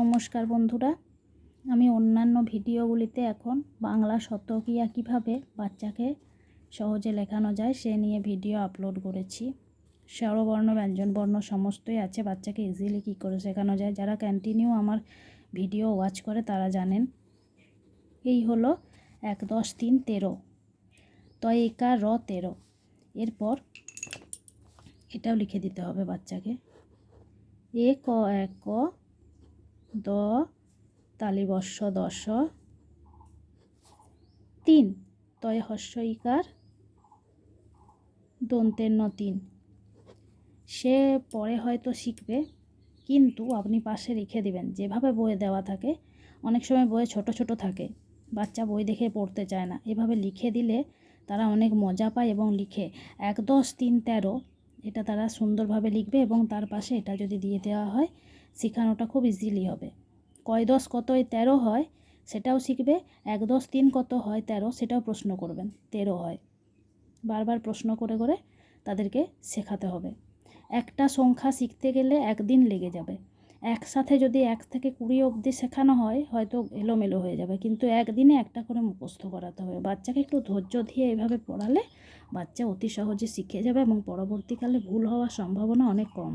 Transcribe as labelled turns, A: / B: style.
A: নমস্কার বন্ধুরা। আমি অন্যান্য ভিডিওগুলিতে এখন বাংলা শতকিয়া কীভাবে বাচ্চাকে সহজে লেখানো যায় সে নিয়ে ভিডিও আপলোড করেছি। স্বরবর্ণ, ব্যঞ্জনবর্ণ সমস্তই আছে, বাচ্চাকে ইজিলি কী করে শেখানো যায়, যারা কন্টিনিউ আমার ভিডিও ওয়াচ করে তারা জানেন। এই হলো এক দশ তিন তেরো তয় একা র তেরো। এরপর এটাও লিখে দিতে হবে বাচ্চাকে। এ ক এক ক দ তালিবর্ষ দশ। তিন, তয় হস্য ইকার দন্তের ন তিন। সে পরে হয়তো শিখবে, কিন্তু আপনি পাশে লিখে দিবেন। যেভাবে বইয়ে দেওয়া থাকে, অনেক সময় বইয়ে ছোট ছোট থাকে, বাচ্চা বই দেখে পড়তে চায় না। এভাবে লিখে দিলে তারা অনেক মজা পায় এবং লিখে। এক দশ তিন তেরো এটা তারা সুন্দরভাবে লিখবে এবং তার পাশে এটা যদি দিয়ে দেওয়া হয়, শেখানোটা খুব ইজিলি হবে। কয় দশ কত এই তেরো হয়, সেটাও শিখবে। এক দশ তিন কত হয়, তেরো, সেটাও প্রশ্ন করবেন। তেরো হয়। বারবার প্রশ্ন করে করে তাদেরকে শেখাতে হবে। একটা সংখ্যা শিখতে গেলে একদিন লেগে যাবে। একসাথে যদি এক থেকে কুড়ি অবধি শেখানো হয়, হয়তো এলোমেলো হয়ে যাবে। কিন্তু একদিনে একটা করে মুখস্থ করাতে হবে। বাচ্চাকে একটু ধৈর্য দিয়ে এভাবে পড়ালে বাচ্চা অতি সহজে শিখে যাবে এবং পরবর্তীকালে ভুল হওয়ার সম্ভাবনা অনেক কম।